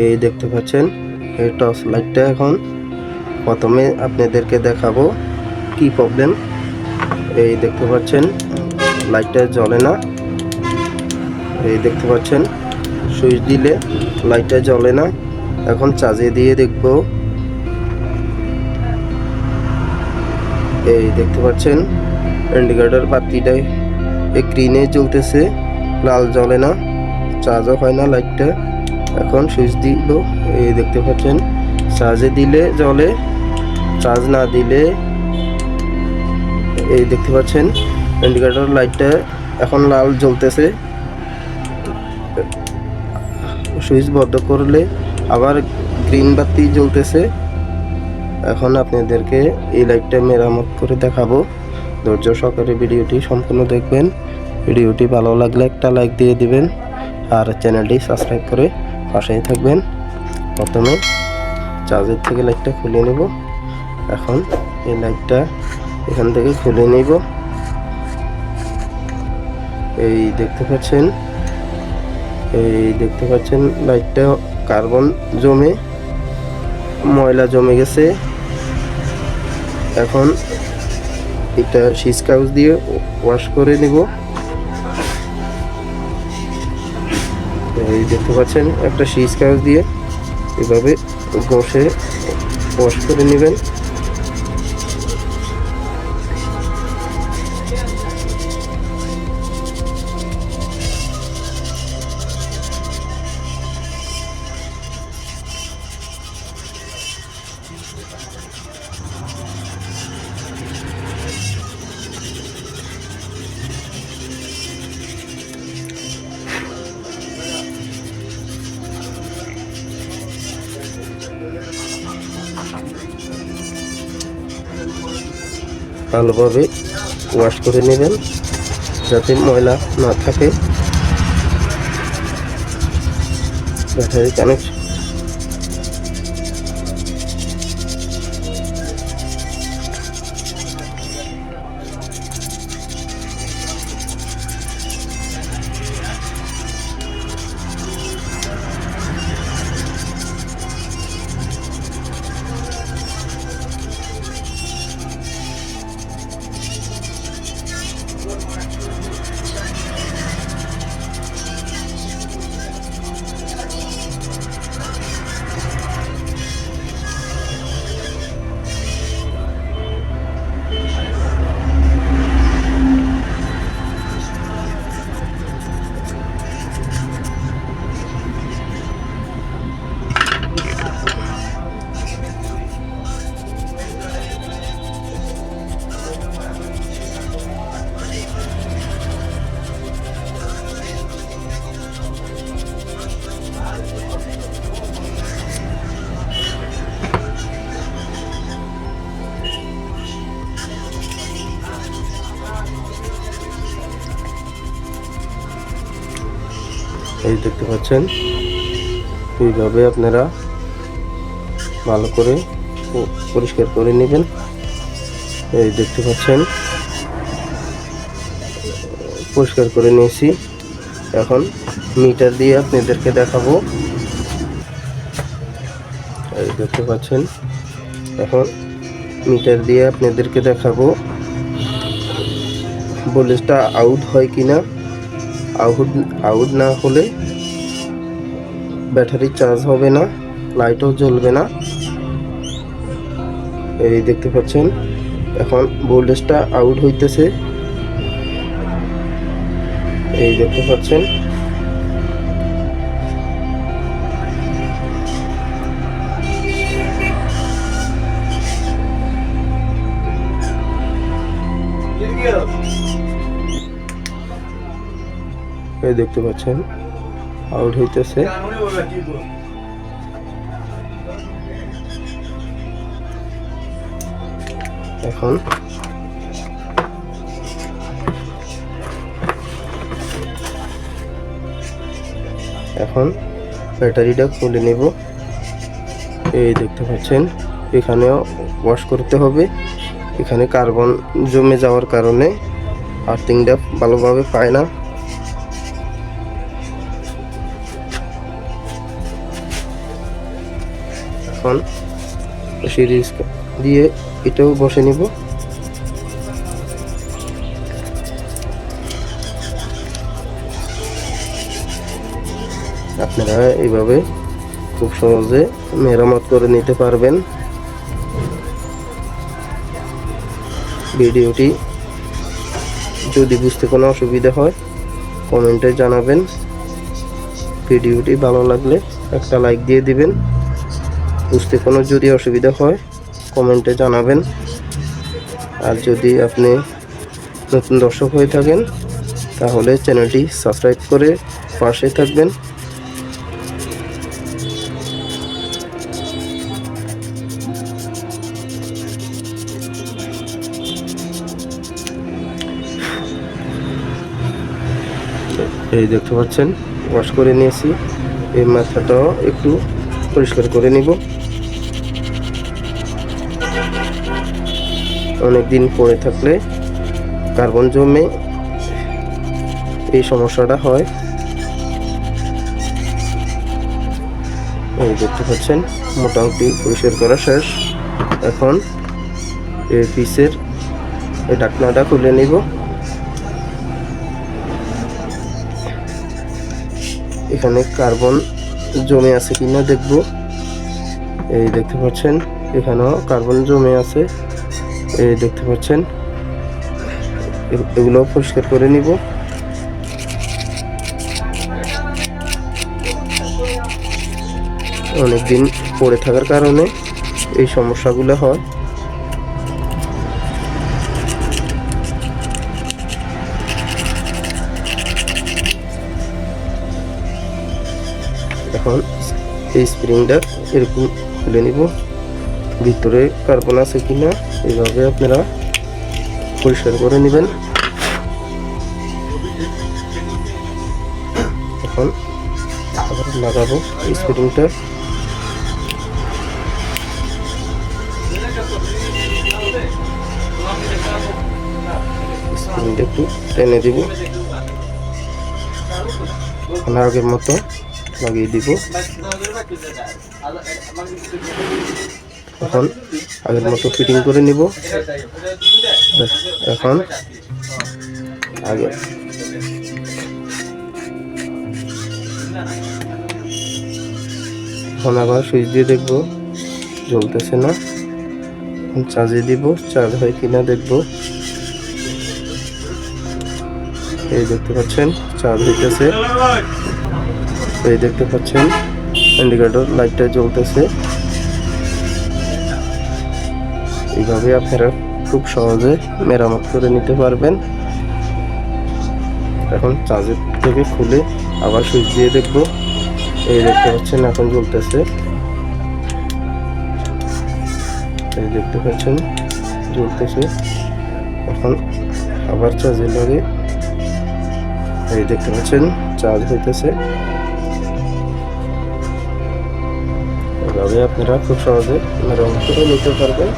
এই দেখতে পাচ্ছেন এই টর্চ লাইটটা এখন। প্রথমে আপনাদেরকে দেখাবো কি প্রবলেম এই দেখতে পাচ্ছেন লাইটটা জ্বলে না। এই দেখতে পাচ্ছেন সুইচ দিলে লাইটটা জ্বলে না। এখন চার্জে দিয়ে দেখব। এই দেখতে পাচ্ছেন ইন্ডিকেটর বাতিটা এই গ্রিনে জ্বলতেছে, লাল জ্বলে না। চার্জও হয় না লাইটটা এখন সুইচ দিব এই দেখতে পাচ্ছেন চার্জে দিলে জলে চার্জ না দিলে এই দেখতে পাচ্ছেন ইন্ডিকেটর লাইটটা এখন লাল জ্বলতেছে। সুইচ বন্ধ করলে আবার গ্রিন বাতি জ্বলতেছে। এখন আপনাদেরকে এই লাইটটা মেরামত করে দেখাবো। ধৈর্য সহকারে ভিডিওটি সম্পূর্ণ দেখবেন। ভিডিওটি ভালো লাগলে একটা লাইক দিয়ে দিবেন। আর চ্যানেলটি সাবস্ক্রাইব করে পাশেই থাকবেন। প্রথমে চার্জের থেকে লাইটটা খুলে নেব। এখন এই লাইটটা এখান থেকে খুলে নিব। এই দেখতে পাচ্ছেন, এই দেখতে পাচ্ছেন লাইটটা কার্বন জমে, ময়লা জমে গেছে। এখন এটা কাগজ দিয়ে ওয়াশ করে নিব। এই দেখতে পাচ্ছেন একটা শীষ কাগজ দিয়ে এভাবে ঘষে ওয়াশ করে নেবেন। ভালোভাবে ওয়াশ করে নেবেন যাতে ময়লা না থাকে। ব্যাটারি কানেকশন এই দেখতে পাচ্ছেন। এইভাবে আপনারা ভালো করে পরিষ্কার করে নেবেন। এই দেখতে পাচ্ছেন। পরিষ্কার করে নিয়েছি। এখন মিটার দিয়ে আপনাদেরকে দেখাবো। এই দেখতে পাচ্ছেন। এখন মিটার দিয়ে আপনাদেরকে দেখাবো। ভোল্টেজটা আউট হয় কিনা। আউট আউট না হলে ব্যাটারি চার্জ হবে না, লাইটও জ্বলবে না। এই দেখতে পাচ্ছেন, এখন ভোল্টেজটা আউট হইতেছে। এই দেখতে পাচ্ছেন এই দেখতে পাচ্ছেন আউট হইতেছে। এখন এখন ব্যাটারিটা খুলে নেব। এই দেখতে পাচ্ছেন, এখানেও ওয়াশ করতে হবে। এখানে কার্বন জমে যাওয়ার কারণে আর্থিংটা ভালোভাবে পায় না। এখন সিরিজ দিয়ে এটাও বসে নিব। আপনারা এইভাবে খুব সহজে মেরামত করে নিতে পারবেন। ভিডিওটি যদি বুঝতে কোনো অসুবিধা হয়, কমেন্টে জানাবেন। ভিডিওটি ভালো লাগলে একটা লাইক দিয়ে দিবেন। বুঝতে কোনো যদি অসুবিধা হয় কমেন্টে জানাবেন। আর যদি আপনি নতুন দর্শক হয়ে থাকেন, তাহলে চ্যানেলটি সাবস্ক্রাইব করে পাশে থাকবেন। এই দেখতে পাচ্ছেন ওয়াশ করে নিয়েছি। এই মাথাটাও একটু পরিষ্কার করে নিব। অনেক দিন পরে থাকলে কার্বন জমে এই সমস্যাটা হয়। এই দেখতে পাচ্ছেন মোটামুটি পরিষ্কার করা শেষ। এখন এই পিসের এই ঢাকনাটা খুলে নিব। এখানে কার্বন জমে আছে কিনা দেখব। এই দেখতে পাচ্ছেন, এখানেও কার্বন জমে আছে। এই দেখতে পাচ্ছেন। এগুলো পরিষ্কার করে নিব। অনেকদিন পড়ে থাকার কারণে এই সমস্যাগুলো হয়। এখন এই স্প্রিংটা এরকম খুলে নিব। ভিতরে কার্বন আছে কিনা? এইভাবে আপনারা পরিষ্কার করে নেবেন। এখন আবার লাগাবো স্প্রিংটা একটু টেনে দিব। এখন আগের মতো লাগিয়ে দিব। এখন আগের মতো ফিটিং করে নিব। এখন আগে। এখন আবার সুইচ দিয়ে দেখব, জ্বলতেছে না। চার্জে দিব চার্জ হয় কিনা দেখব। এই দেখতে পাচ্ছেন চার্জ হইতেছে। এই দেখতে পাচ্ছেন ইন্ডিকেটর লাইটটা জ্বলতেছে। এইভাবে আপনারা খুব সহজে মেরামত করে নিতে পারবেন। এখন চার্জের থেকে খুলে আবার সুইচ দিয়ে দেখব। এই দেখতে পাচ্ছেন, এখন জ্বলতেছে। এই দেখতে পাচ্ছেন, জ্বলতেছে। এখন আবার চার্জে লাগে এই দেখতে পাচ্ছেন, চার্জ হইতেছে। এভাবে আপনারা খুব সহজে মেরামত করে নিতে পারবেন।